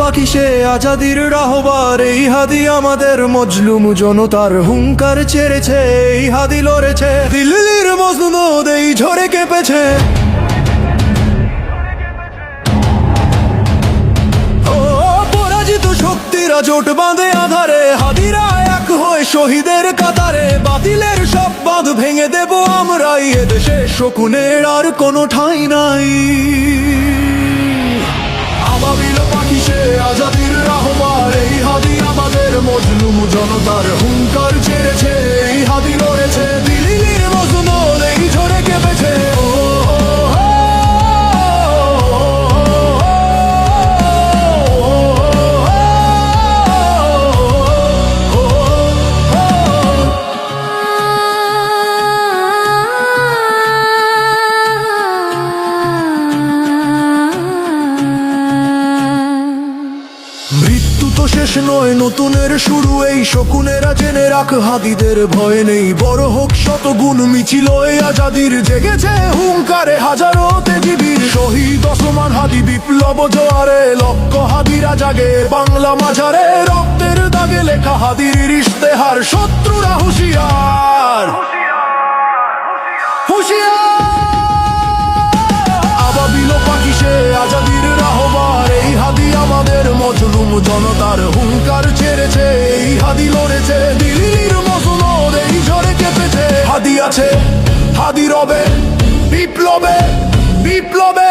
পাখি সে আজাদির রাহবার, এই হাদি আমাদের মজলুম জনতার হুঙ্কার ছেড়েছে, এই হাদি লড়েছে। দিল্লির মজনুদ এই ঝরে কেঁপেছে। জোট বাঁধে আধারে, হাদিরা এক হয়ে শহীদের কাতারে। বাতিলের সব বাঁধ ভেঙে দেব আমরাই, এদেশে শকুনের আর কোনো ঠাঁই নাই। আবাবিল জনতার হুঙ্কার ছেড়েছে। শেষ নয়, নতুনের শুরু। এই শকুনেরা জেনে রাখ, হাদিদের ভয় নেই। বড় হোক শত গুণ মিছিল আজাদির জেগেছে হুঙ্কারে হাজারো তেজিবীর। শহীদ অসমান হাদি বিপ্লব জোয়ারে, লক্ষ হাদিরা জাগে বাংলা মাঝারে। রক্তের দাগে লেখা হাদির ইশতেহার, শত্রুরা হুঁশিয়ার। মজলুম জনতার হুঙ্কার ছেড়েছে, এই হাদি লড়েছে, দিল্লির মজলুম এই ঝরে কেঁপেছে। হাদি আছে, হাদি রবে, বিপ্লবে বিপ্লবে।